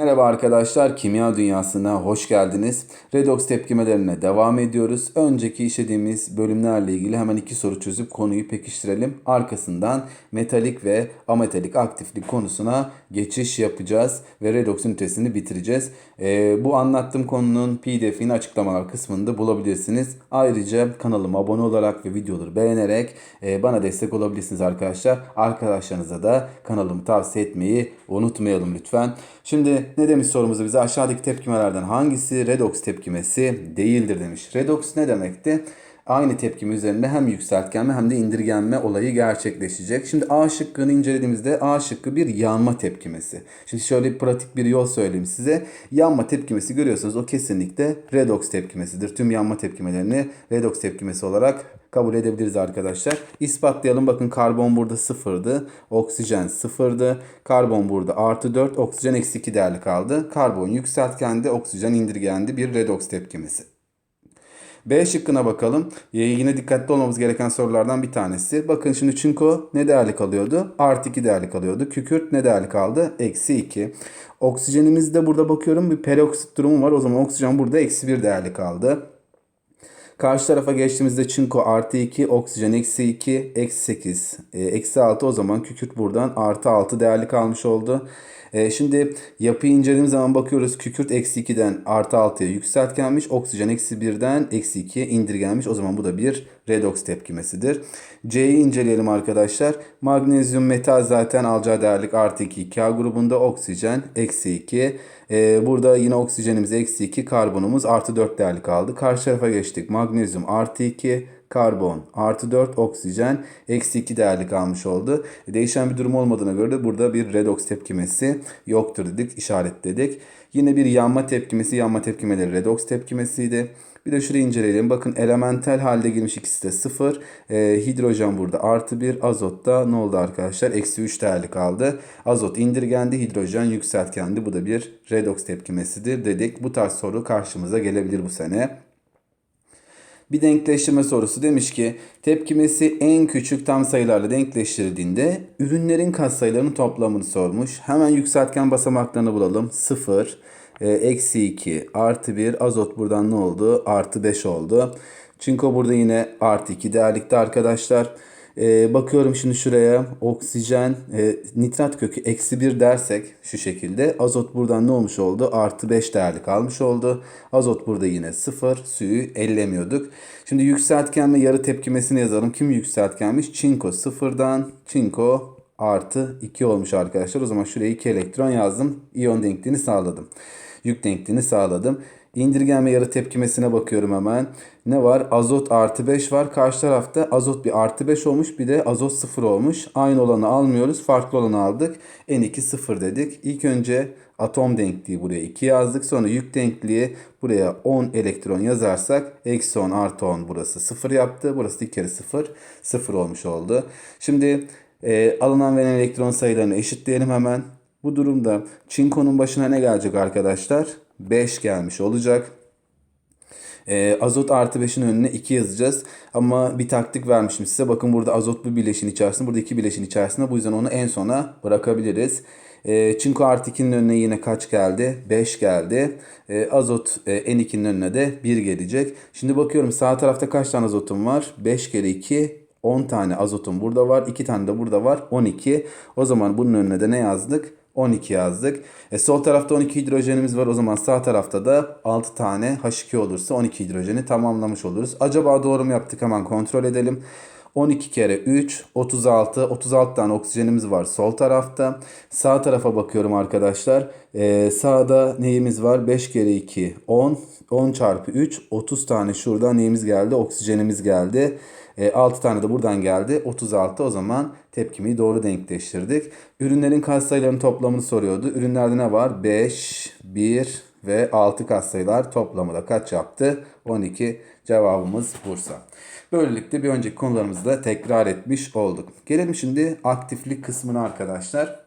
Merhaba arkadaşlar, Kimya Dünyası'na hoş geldiniz. Redox tepkimelerine devam ediyoruz. Önceki işlediğimiz bölümlerle ilgili hemen iki soru çözüp konuyu pekiştirelim. Arkasından metalik ve ametalik aktiflik konusuna geçiş yapacağız ve redox ünitesini bitireceğiz. Ee, bu anlattığım konunun pdf'ini açıklamalar kısmında bulabilirsiniz. Ayrıca kanalıma abone olarak ve videoları beğenerek e, bana destek olabilirsiniz arkadaşlar. Arkadaşlarınıza da kanalımı tavsiye etmeyi unutmayalım lütfen. Şimdi ne demiş sorumuzu bize? Aşağıdaki tepkimelerden hangisi redox tepkimesi değildir demiş. Redox ne demekti? Aynı tepkime üzerinde hem yükseltgenme hem de indirgenme olayı gerçekleşecek. Şimdi A şıkkını incelediğimizde A şıkkı bir yanma tepkimesi. Şimdi şöyle pratik bir yol söyleyeyim size. Yanma tepkimesi görüyorsunuz o kesinlikle redox tepkimesidir. Tüm yanma tepkimelerini redox tepkimesi olarak kabul edebiliriz arkadaşlar. İspatlayalım. Bakın karbon burada sıfırdı. Oksijen sıfırdı. Karbon burada artı 4. Oksijen eksi 2 değerli kaldı. Karbon yükseltgendi. Oksijen indirgendi. Bir redox tepkimesi. B şıkkına bakalım. Ee, yine dikkatli olmamız gereken sorulardan bir tanesi. Bakın şimdi çinko ne değerli kalıyordu? Artı 2 değerli kalıyordu. Kükürt ne değerli kaldı? Eksi 2. Oksijenimizde burada bakıyorum bir peroksit durumu var. O zaman oksijen burada eksi 1 değerli kaldı. Karşı tarafa geçtiğimizde çinko artı 2, oksijen eksi 2, eksi 8, e, eksi 6 o zaman kükürt buradan artı 6 değerli kalmış oldu. E, şimdi yapıyı incelediğimiz zaman bakıyoruz kükürt eksi 2'den artı 6'ya yükseltgenmiş. Oksijen eksi 1'den eksi 2'ye indirgenmiş. O zaman bu da bir redox tepkimesidir. C'yi inceleyelim arkadaşlar. Magnezyum metal zaten alacağı değerlik artı 2 2A grubunda oksijen eksi 2. Ee, burada yine oksijenimiz eksi 2 karbonumuz artı 4 değerli kaldı. Karşı tarafa geçtik. Magnezyum artı 2 karbon artı 4 oksijen eksi 2 değerli kalmış oldu. Değişen bir durum olmadığına göre de burada bir redox tepkimesi yoktur dedik işaretledik. Yine bir yanma tepkimesi yanma tepkimeleri redox tepkimesiydi. Bir de şurayı inceleyelim. Bakın elementel halde girmiş ikisi de 0. E, hidrojen burada artı 1. Azot da ne oldu arkadaşlar? Eksi 3 değerli kaldı. Azot indirgendi. Hidrojen yükseltgendi. Bu da bir redox tepkimesidir dedik. Bu tarz soru karşımıza gelebilir bu sene. Bir denkleştirme sorusu demiş ki tepkimesi en küçük tam sayılarla denkleştirdiğinde ürünlerin katsayılarının toplamını sormuş. Hemen yükseltgen basamaklarını bulalım. 0, e, eksi 2, artı 1, azot buradan ne oldu? Artı 5 oldu. Çinko burada yine artı 2 değerlikte arkadaşlar. Ee, bakıyorum şimdi şuraya oksijen e, nitrat kökü eksi 1 dersek şu şekilde azot buradan ne olmuş oldu? Artı 5 değerli kalmış oldu. Azot burada yine 0 suyu ellemiyorduk. Şimdi yükseltgen ve yarı tepkimesini yazalım. Kim yükseltgenmiş? Çinko 0'dan çinko artı 2 olmuş arkadaşlar. O zaman şuraya 2 elektron yazdım. İyon denkliğini sağladım. Yük denkliğini sağladım. İndirgen yarı tepkimesine bakıyorum hemen. Ne var? Azot artı 5 var. Karşı tarafta azot bir artı 5 olmuş. Bir de azot 0 olmuş. Aynı olanı almıyoruz. Farklı olanı aldık. N2 0 dedik. İlk önce atom denkliği buraya 2 yazdık. Sonra yük denkliği buraya 10 elektron yazarsak eksi 10 artı 10 burası 0 yaptı. Burası 2 kere 0 0 olmuş oldu. Şimdi e, alınan verilen elektron sayılarını eşitleyelim hemen. Bu durumda çinkonun başına ne gelecek arkadaşlar? 5 gelmiş olacak. E, azot artı 5'in önüne 2 yazacağız. Ama bir taktik vermişim size. Bakın burada azot bir bileşin içerisinde. Burada iki bileşin içerisinde. Bu yüzden onu en sona bırakabiliriz. E, çinko artı 2'nin önüne yine kaç geldi? 5 geldi. E, azot e, N2'nin önüne de 1 gelecek. Şimdi bakıyorum sağ tarafta kaç tane azotum var? 5 kere 2 10 tane azotum burada var. 2 tane de burada var. 12. O zaman bunun önüne de ne yazdık? 12 yazdık. E, sol tarafta 12 hidrojenimiz var. O zaman sağ tarafta da 6 tane H2 olursa 12 hidrojeni tamamlamış oluruz. Acaba doğru mu yaptık? Hemen kontrol edelim. 12 kere 3 36 36 tane oksijenimiz var sol tarafta. Sağ tarafa bakıyorum arkadaşlar. Ee, sağda neyimiz var? 5 kere 2 10 10 çarpı 3 30 tane şurada neyimiz geldi? Oksijenimiz geldi. E, 6 tane de buradan geldi. 36 o zaman tepkimi doğru denkleştirdik. Ürünlerin katsayılarının toplamını soruyordu. Ürünlerde ne var? 5, 1 ve 6 katsayılar toplamı da kaç yaptı? 12 cevabımız Bursa. Böylelikle bir önceki konularımızı da tekrar etmiş olduk. Gelelim şimdi aktiflik kısmına arkadaşlar.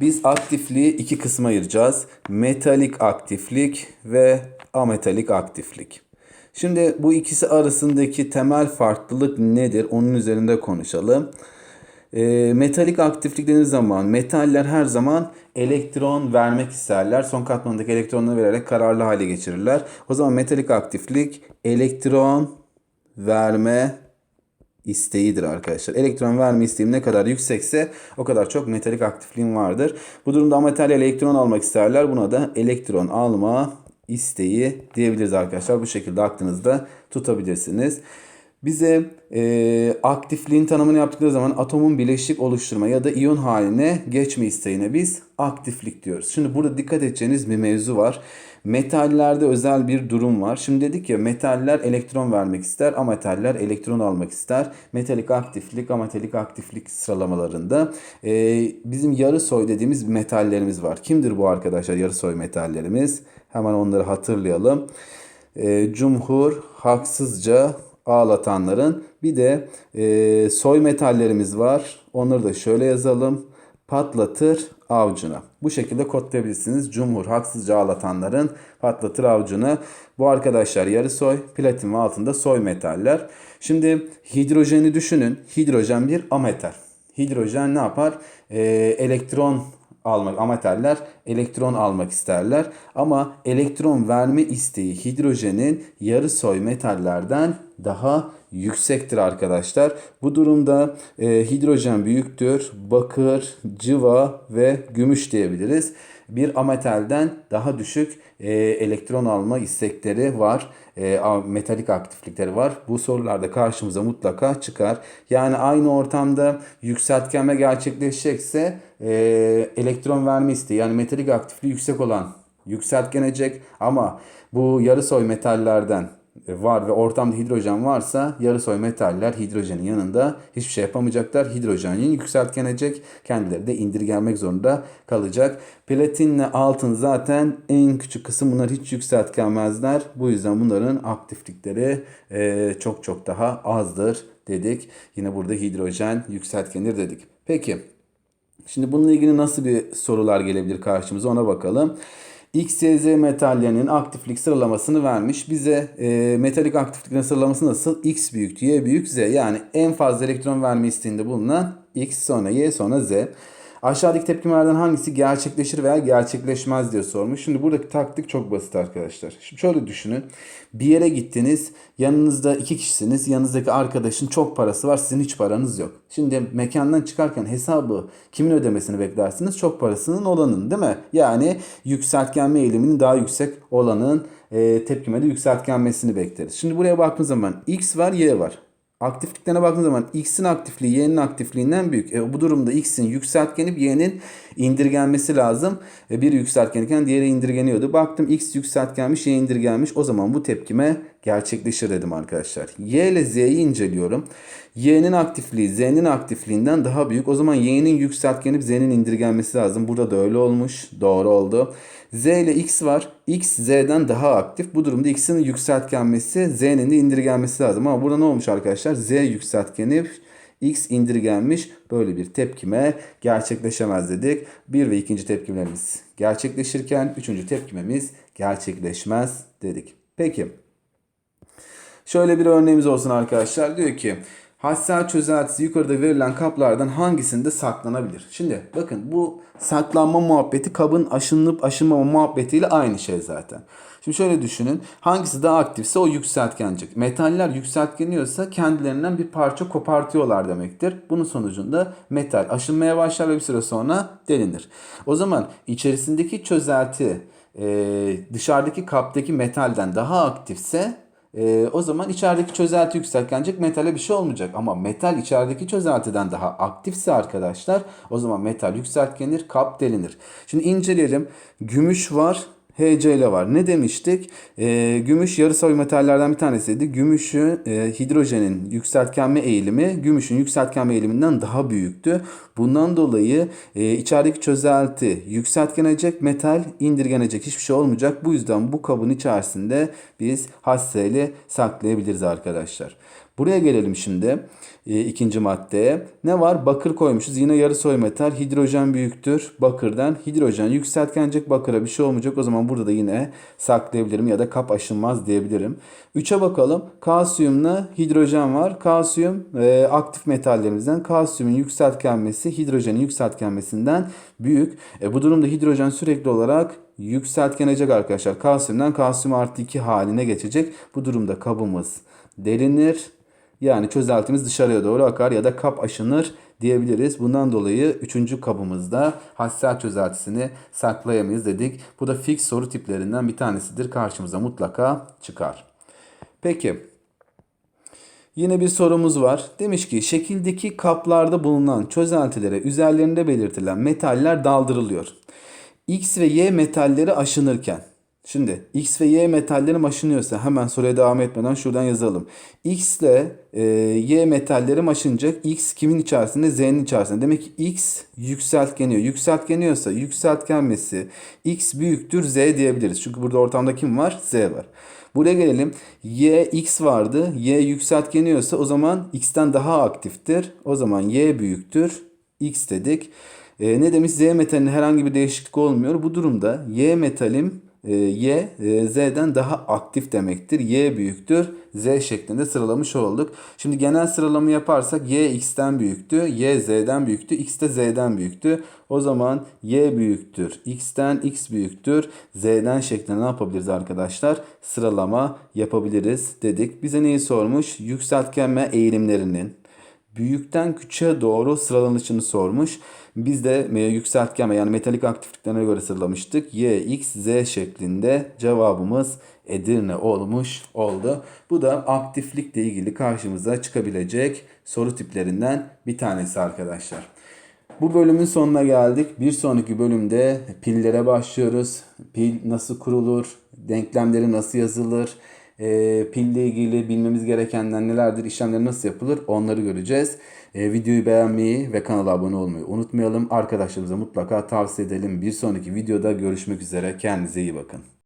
Biz aktifliği iki kısma ayıracağız. Metalik aktiflik ve ametalik aktiflik. Şimdi bu ikisi arasındaki temel farklılık nedir? Onun üzerinde konuşalım. e, metalik aktiflik dediğiniz zaman metaller her zaman elektron vermek isterler. Son katmandaki elektronları vererek kararlı hale geçirirler. O zaman metalik aktiflik elektron verme isteğidir arkadaşlar. Elektron verme isteğim ne kadar yüksekse o kadar çok metalik aktifliğim vardır. Bu durumda ametal elektron almak isterler. Buna da elektron alma isteği diyebiliriz arkadaşlar. Bu şekilde aklınızda tutabilirsiniz. Bize e, aktifliğin tanımını yaptıkları zaman atomun bileşik oluşturma ya da iyon haline geçme isteğine biz aktiflik diyoruz. Şimdi burada dikkat edeceğiniz bir mevzu var. Metallerde özel bir durum var. Şimdi dedik ya metaller elektron vermek ister, ametaller elektron almak ister. Metalik aktiflik, ametalik aktiflik sıralamalarında e, bizim yarı soy dediğimiz metallerimiz var. Kimdir bu arkadaşlar yarı soy metallerimiz? Hemen onları hatırlayalım. E, cumhur haksızca ağlatanların bir de e, soy metallerimiz var. Onları da şöyle yazalım. Patlatır avcuna. Bu şekilde kodlayabilirsiniz. Cumhur haksızca ağlatanların patlatır avcuna. Bu arkadaşlar yarı soy, platin ve altında soy metaller. Şimdi hidrojeni düşünün. Hidrojen bir ametal. Hidrojen ne yapar? Ee, elektron almak ametaller elektron almak isterler ama elektron verme isteği hidrojenin yarı soy metallerden daha yüksektir arkadaşlar. Bu durumda e, hidrojen büyüktür. Bakır, cıva ve gümüş diyebiliriz. Bir ametalden daha düşük e, elektron alma istekleri var. E, metalik aktiflikleri var. Bu sorularda karşımıza mutlaka çıkar. Yani aynı ortamda yükseltgenme gerçekleşecekse e, elektron verme isteği yani metalik aktifliği yüksek olan yükseltgenecek ama bu yarı soy metallerden var ve ortamda hidrojen varsa yarı soy metaller hidrojenin yanında hiçbir şey yapamayacaklar. Hidrojenin yükseltgenecek. Kendileri de indirgenmek zorunda kalacak. Platinle altın zaten en küçük kısım. Bunlar hiç yükseltgenmezler. Bu yüzden bunların aktiflikleri e, çok çok daha azdır dedik. Yine burada hidrojen yükseltgenir dedik. Peki şimdi bununla ilgili nasıl bir sorular gelebilir karşımıza ona bakalım. X, Y, Z metallerinin aktiflik sıralamasını vermiş. Bize e, metalik aktifliklerin sıralaması nasıl? X büyük, Y büyük, Z. Yani en fazla elektron verme isteğinde bulunan X sonra Y sonra Z. Aşağıdaki tepkimelerden hangisi gerçekleşir veya gerçekleşmez diye sormuş. Şimdi buradaki taktik çok basit arkadaşlar. Şimdi şöyle düşünün. Bir yere gittiniz. Yanınızda iki kişisiniz. Yanınızdaki arkadaşın çok parası var. Sizin hiç paranız yok. Şimdi mekandan çıkarken hesabı kimin ödemesini beklersiniz? Çok parasının olanın değil mi? Yani yükseltgenme eğiliminin daha yüksek olanın e, tepkimede yükseltgenmesini bekleriz. Şimdi buraya baktığınız zaman X var Y var. Aktifliklerine baktığınız zaman X'in aktifliği Y'nin aktifliğinden büyük. E, bu durumda X'in yükseltgenip Y'nin indirgenmesi lazım. E, biri yükseltgenirken diğeri indirgeniyordu. Baktım X yükseltgenmiş Y indirgenmiş. O zaman bu tepkime gerçekleşir dedim arkadaşlar. Y ile Z'yi inceliyorum. Y'nin aktifliği Z'nin aktifliğinden daha büyük. O zaman Y'nin yükseltgenip Z'nin indirgenmesi lazım. Burada da öyle olmuş. Doğru oldu. Z ile X var. X Z'den daha aktif. Bu durumda X'in yükseltgenmesi Z'nin de indirgenmesi lazım. Ama burada ne olmuş arkadaşlar? Z yükseltgenip X indirgenmiş. Böyle bir tepkime gerçekleşemez dedik. Bir ve ikinci tepkimelerimiz gerçekleşirken üçüncü tepkimemiz gerçekleşmez dedik. Peki. Şöyle bir örneğimiz olsun arkadaşlar. Diyor ki Hassel çözeltisi yukarıda verilen kaplardan hangisinde saklanabilir? Şimdi bakın bu saklanma muhabbeti kabın aşınıp aşınmama muhabbetiyle aynı şey zaten. Şimdi şöyle düşünün. Hangisi daha aktifse o yükseltgenecek. Metaller yükseltgeniyorsa kendilerinden bir parça kopartıyorlar demektir. Bunun sonucunda metal aşınmaya başlar ve bir süre sonra delinir. O zaman içerisindeki çözelti dışarıdaki kaptaki metalden daha aktifse e, o zaman içerideki çözelti yükseltgenecek metale bir şey olmayacak. Ama metal içerideki çözeltiden daha aktifse arkadaşlar o zaman metal yükseltgenir, kap delinir. Şimdi inceleyelim. Gümüş var. HC ile var. Ne demiştik? E, gümüş yarısoy metallerden bir tanesiydi. Gümüşü e, hidrojenin yükseltgenme eğilimi gümüşün yükseltgenme eğiliminden daha büyüktü. Bundan dolayı e, içerideki çözelti yükseltgenecek, metal indirgenecek hiçbir şey olmayacak. Bu yüzden bu kabın içerisinde biz hasseyle saklayabiliriz arkadaşlar. Buraya gelelim şimdi. E, ikinci maddeye. Ne var? Bakır koymuşuz. Yine yarı soy metal. Hidrojen büyüktür bakırdan. Hidrojen yükseltgenecek bakıra bir şey olmayacak. O zaman burada da yine saklayabilirim ya da kap aşınmaz diyebilirim. 3'e bakalım. Kalsiyumla hidrojen var. Kalsiyum e, aktif metallerimizden. Kalsiyumun yükseltgenmesi hidrojenin yükseltgenmesinden büyük. E, bu durumda hidrojen sürekli olarak yükseltgenecek arkadaşlar. Kalsiyumdan kalsiyum artı 2 haline geçecek. Bu durumda kabımız delinir. Yani çözeltimiz dışarıya doğru akar ya da kap aşınır diyebiliriz. Bundan dolayı üçüncü kabımızda hassas çözeltisini saklayamayız dedik. Bu da fix soru tiplerinden bir tanesidir. Karşımıza mutlaka çıkar. Peki. Yine bir sorumuz var. Demiş ki şekildeki kaplarda bulunan çözeltilere üzerlerinde belirtilen metaller daldırılıyor. X ve Y metalleri aşınırken Şimdi X ve Y metallerim aşınıyorsa hemen soruya devam etmeden şuradan yazalım. X ile e, Y metallerim aşınacak. X kimin içerisinde? Z'nin içerisinde. Demek ki X yükseltgeniyor. Yükseltgeniyorsa yükseltgenmesi X büyüktür Z diyebiliriz. Çünkü burada ortamda kim var? Z var. Buraya gelelim. Y X vardı. Y yükseltgeniyorsa o zaman X'ten daha aktiftir. O zaman Y büyüktür. X dedik. E, ne demiş? Z metalinin herhangi bir değişiklik olmuyor. Bu durumda Y metalim Y e, Z'den daha aktif demektir. Y büyüktür. Z şeklinde sıralamış olduk. Şimdi genel sıralama yaparsak Y X'ten büyüktü. Y Z'den büyüktü. X de Z'den büyüktü. O zaman Y büyüktür. X'ten X büyüktür. Z'den şeklinde ne yapabiliriz arkadaşlar? Sıralama yapabiliriz dedik. Bize neyi sormuş? Yükseltgenme eğilimlerinin büyükten küçüğe doğru sıralanışını sormuş. Biz de e, yükseltgen yani metalik aktifliklerine göre sıralamıştık. Y, X, Z şeklinde cevabımız Edirne olmuş oldu. Bu da aktiflikle ilgili karşımıza çıkabilecek soru tiplerinden bir tanesi arkadaşlar. Bu bölümün sonuna geldik. Bir sonraki bölümde pillere başlıyoruz. Pil nasıl kurulur? Denklemleri nasıl yazılır? E, pille ilgili bilmemiz gerekenler nelerdir, işlemleri nasıl yapılır onları göreceğiz. E, videoyu beğenmeyi ve kanala abone olmayı unutmayalım. Arkadaşlarımıza mutlaka tavsiye edelim. Bir sonraki videoda görüşmek üzere. Kendinize iyi bakın.